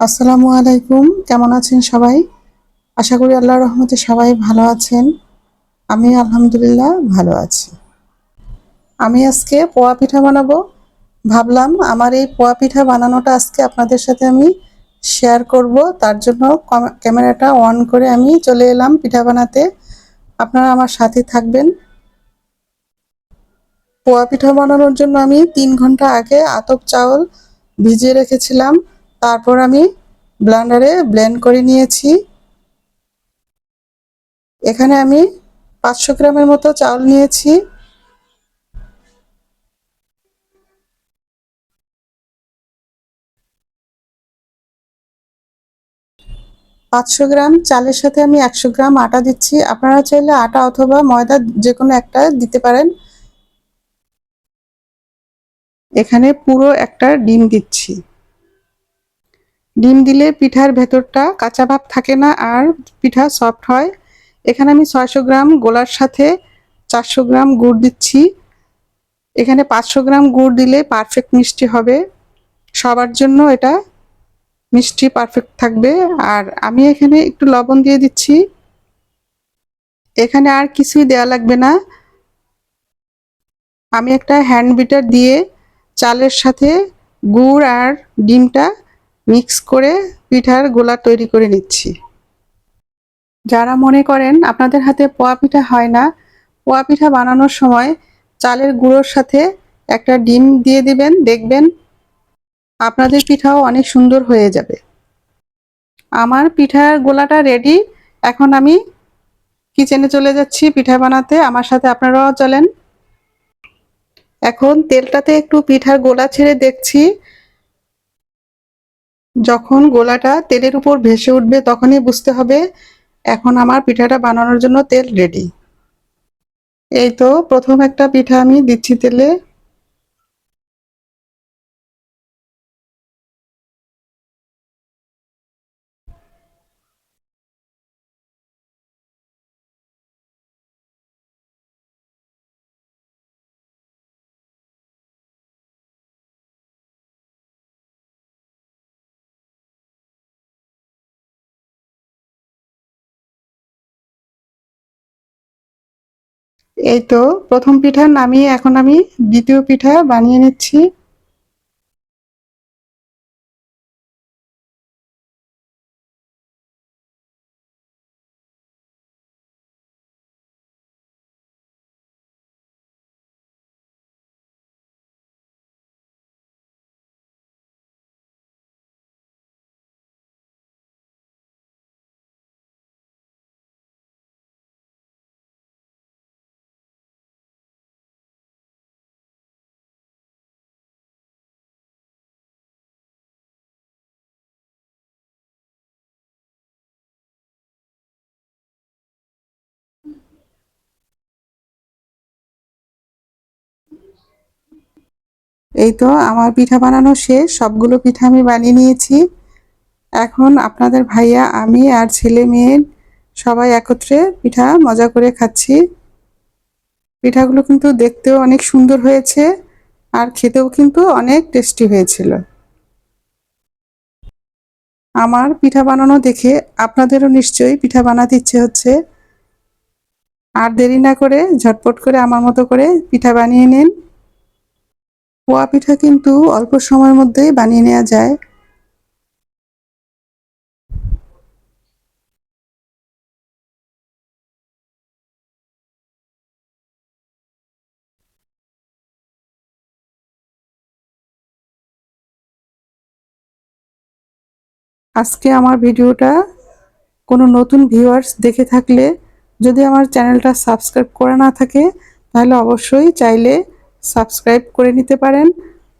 আসসালামু আলাইকুম। কেমন আছেন সবাই? আশা করি আল্লাহর রহমতে সবাই ভালো আছেন। আমি আলহামদুলিল্লাহ ভালো আছি। আমি আজকে পোয়া পিঠা বানাবো। ভাবলাম আমার এই পোয়া পিঠা বানানোটা আজকে আপনাদের সাথে আমি শেয়ার করব। তার জন্য ক্যামেরাটা অন করে আমি চলে এলাম পিঠা বানাতে। আপনারা আমার সাথে থাকবেন। পোয়া পিঠা বানানোর জন্য আমি তিন ঘণ্টা আগে আতপ চাউল ভিজিয়ে রেখেছিলাম। তারপর আমি ব্লেন্ডারে ব্লেন্ড করে নিয়েছি। এখানে আমি পাঁচশো গ্রামের মতো চাউল নিয়েছি। পাঁচশো গ্রাম চালের সাথে আমি একশো গ্রাম আটা দিচ্ছি। আপনারা চাইলে আটা অথবা ময়দা যে কোনো একটা দিতে পারেন। এখানে পুরো একটা ডিম দিচ্ছি। ডিম দিলে পিঠার ভেতরটা কাঁচা ভাব থাকে না আর পিঠা সফট হয়। এখানে আমি ছয়শো গ্রাম গোলার সাথে চারশো গ্রাম গুড় দিচ্ছি। এখানে পাঁচশো গ্রাম গুড় দিলে পারফেক্ট মিষ্টি হবে। সবার জন্য এটা মিষ্টি পারফেক্ট থাকবে। আর আমি এখানে একটু লবণ দিয়ে দিচ্ছি। এখানে আর কিছুই দেওয়া লাগবে না। আমি একটা হ্যান্ড বিটার দিয়ে চালের সাথে গুড় আর ডিমটা মিক্স করে পিঠার গোলা তৈরি করে নিচ্ছি। যারা মনে করেন আপনাদের হাতে পোয়া পিঠা হয় না, পোয়া পিঠা বানানোর সময় চালের গুঁড়োর সাথে একটা ডিম দিয়ে দিবেন, দেখবেন আপনাদের পিঠাও অনেক সুন্দর হয়ে যাবে। আমার পিঠার গোলাটা রেডি এখন আমি কিচেনে চলে যাচ্ছি পিঠা বানাতে, আমার সাথে আপনারাও চলেন। এখন তেলটাতে একটু পিঠার গোলা ছেড়ে দেখছি। যখন গোলাটা তেলের উপর ভেসে উঠবে তখনই বুঝতে হবে এখন আমার পিঠাটা বানানোর জন্য তেল রেডি এই তো প্রথম একটা পিঠা আমি দিচ্ছি তেলে। এই তো প্রথম পিঠা নামিয়ে এখন আমি দ্বিতীয় পিঠা বানিয়ে নিচ্ছি। এই তো আমার পিঠা বানানো শেষ, সবগুলো পিঠা আমি বানিয়ে নিয়েছি। এখন আপনাদের ভাইয়া, আমি আর ছেলে মেয়ে সবাই একত্রে পিঠা মজা করে খাচ্ছি। পিঠাগুলো কিন্তু দেখতেও অনেক সুন্দর হয়েছে আর খেতেও কিন্তু অনেক টেস্টি হয়েছিল। আমার পিঠা বানানো দেখে আপনাদেরও নিশ্চয়ই পিঠা বানাতে ইচ্ছে হচ্ছে। আর দেরি না করে ঝটপট করে আমার মতো করে পিঠা বানিয়ে নিন। পোয়া পিঠা কিন্তু অল্প সময়ের মধ্যেই বানিয়ে নেওয়া যায়। আজকে আমার ভিডিওটা কোনো নতুন ভিউয়ার্স দেখে থাকলে যদি আমার চ্যানেলটা সাবস্ক্রাইব করা না থাকে, তাহলে অবশ্যই চাইলে সাবস্ক্রাইব করে নিতে পারেন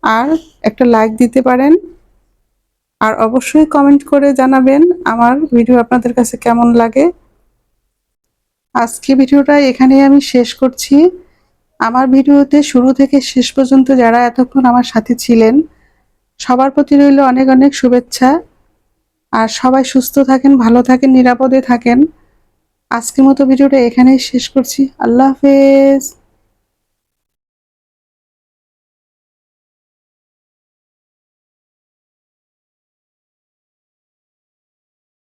আর একটা লাইক দিতে পারেন। আর অবশ্যই কমেন্ট করে জানাবেন আমার ভিডিও আপনাদের কাছে কেমন লাগে। আজকে ভিডিওটা এখানেই আমি শেষ করছি। আমার ভিডিওতে শুরু থেকে শেষ পর্যন্ত যারা এতক্ষণ আমার সাথে ছিলেন, সবার প্রতি রইল অনেক অনেক শুভেচ্ছা। আর সবাই সুস্থ থাকেন, ভালো থাকেন, নিরাপদে থাকেন। আজকের মতো ভিডিওটা এখানেই শেষ করছি। আল্লাহ হাফেজ।